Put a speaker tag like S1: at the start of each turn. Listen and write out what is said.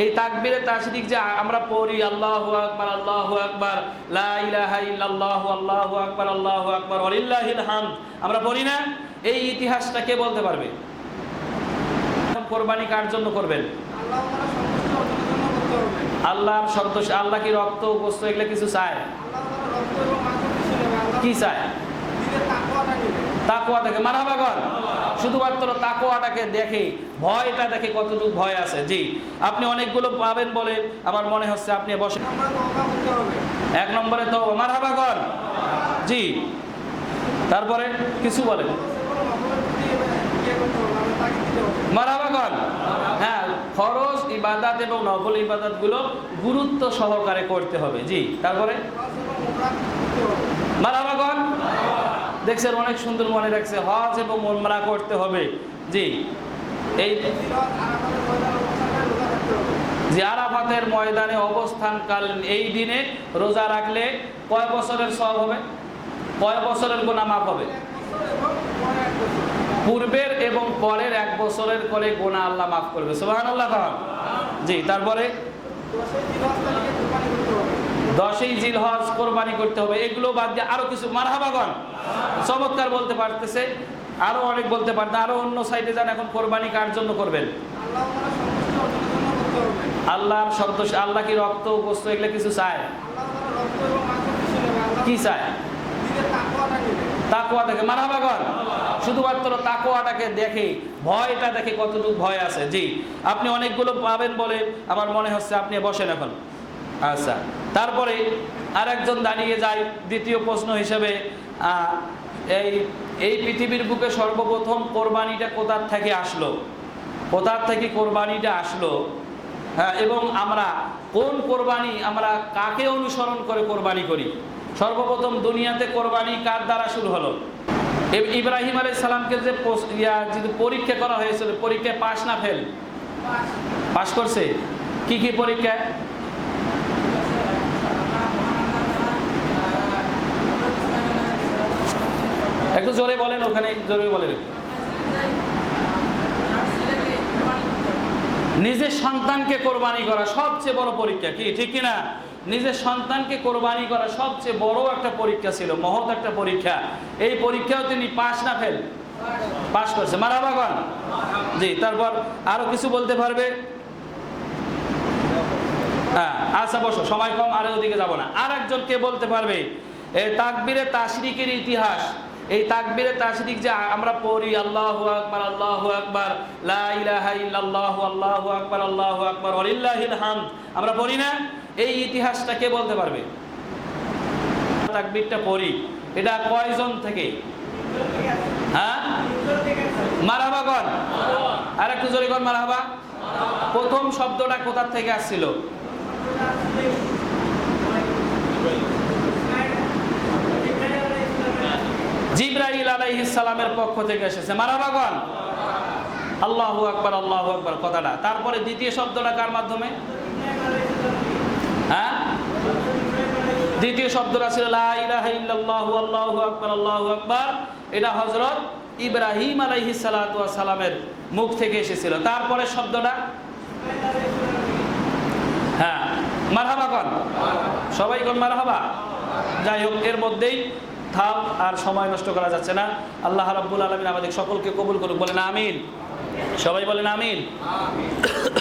S1: এই তাকবীরে তাশরিক যে আমরা পড়ি আল্লাহু আকবার আল্লাহু আকবার লা ইলাহা ইল্লাল্লাহু আল্লাহু আকবার আল্লাহু আকবার ওয়ালিল্লাহিল হামদ। আমরা পড়ি না? এই ইতিহাসটা কে বলতে পারবে? কোরবানি কার জন্য করবেন? আল্লাহর সন্তোষ আল্লাহ কি রক্ত গোস্ত এগুলো কিছু চায়? কি চায়? তাকুয়া দেখে মারাবাগন শুধুমাত্র তাকুয়াটাকে দেখে, ভয়টা দেখে কতটুকু ভয় আছে। জি, আপনি অনেকগুলো পাবেন বলে আমার মনে হচ্ছে আপনি বসে এক নম্বরে তো মারহাবাগন জি, তারপরে কিছু বলেন। মারাবাগন হ্যাঁ খরচ ইবাদাত এবং নকল ইবাদাতগুলো গুরুত্ব সহকারে করতে হবে। জি, তারপরে? মারাবাগন দেখছেন অনেক সুন্দর মনে রাখছে, হজ এবং মোমরা করতে হবে। জি। এই যে আরাফাতের ময়দানে অবস্থানকালীন এই দিনে রোজা রাখলে কয় বছরের সব হবে? কয় বছরের গোনা মাফ হবে? পূর্বের এবং পরের এক বছরের করে গোনা আল্লাহ মাফ করবে। সুবাহান আল্লাহ জি, তারপরে? দশই জিল হজ কোরবানি করতে হবে। এগুলো বাদ দিয়ে আরও কিছু। মারহাবাগন চমৎকার বলতে পারতেছে। আরও অনেক বলতে পারতেন আরও অন্য সাইডে যান, এখন কোরবানি কার জন্য করবেন? আল্লাহর সন্তোষ আল্লাহ কি রক্ত গোস্ত এগুলো কিছু চায়? কি চায়? তাকুয়া দেখে। মারহাবাগন শুধুমাত্র তাকুয়াটাকে দেখে, ভয়টা দেখে কতটুকু ভয় আছে? জি। আপনি অনেকগুলো পাবেন বলে আমার মনে হচ্ছে আপনি বসেন এখন। আচ্ছা তারপরে আরেকজন দাঁড়িয়ে যায় দ্বিতীয় প্রশ্ন হিসেবে এই এই পৃথিবীর বুকে সর্বপ্রথম কোরবানিটা কোথার থেকে আসলো? কোথার থেকে কোরবানিটা আসলো? হ্যাঁ এবং আমরা কোন কোরবানি আমরা কাকে অনুসরণ করে কোরবানি করি? সর্বপ্রথম দুনিয়াতে কোরবানি কার দ্বারা শুরু হলো? ইব্রাহিম আলাই সালামকে যে পরীক্ষা করা হয়েছিল পরীক্ষায় পাস না ফেল? পাশ। করছে? কি কি পরীক্ষা একটু জোরে বলেন, ওখানে জোরে বলেন। নিজের সন্তানকে কোরবানি করা সবচেয়ে বড় পরীক্ষা কি, ঠিক কিনা নিজের সন্তানকে কোরবানি করা সবচেয়ে বড় একটা পরীক্ষা ছিল, মহৎ একটা পরীক্ষা। এই পরীক্ষাও তিনি পাশ না ফেল? পাস করছে। মারাবাগন জি, তারপর আরও কিছু বলতে পারবে? হ্যাঁ আচ্ছা বসো, সময় কম, আর ওদিকে যাব না। আর একজন কে বলতে পারবে? তাকবিরে তাসরিকের ইতিহাস। এই তাকবীরে তাশরিক যে আমরা পড়ি, আল্লাহু আকবার আল্লাহু আকবার, লা ইলাহা ইল্লাল্লাহু, আল্লাহু আকবার আল্লাহু আকবার, ওয়ালিল্লাহিল হামদ। আমরা পড়ি না? এই ইতিহাসটা কে বলতে পারবে? তাকবিরটা পড়ি। এটা কয়জন থেকে? হ্যাঁ? মারহাবাগন আর একটু জোরে কর মারহাবা। প্রথম শব্দটা কোথার থেকে আসছিল? আলাইহিস সালামের পক্ষ থেকে এসেছে। মারাবাগন আল্লাহু আকবার আল্লাহু আকবার, কথাটা। তারপরে দ্বিতীয় শব্দটা কার মাধ্যমে? হ্যাঁ? দ্বিতীয় শব্দটা ছিল আল্লাহু আকবার আল্লাহু আকবার। এটা হযরত ইব্রাহিম আলাইহিস সালাতু সালামের মুখ থেকে এসেছিল। তারপরে শব্দটা? হ্যাঁ মারহাবা কন। সবাই কোন মারহাবা? যাই হোক, এর মধ্যেই থাম, আর সময় নষ্ট করা যাচ্ছে না। আল্লাহ রাব্বুল আলমিন আমাদের সকলকে কবুল করুক। বলেন আমিন। সবাই বলেন আমিন।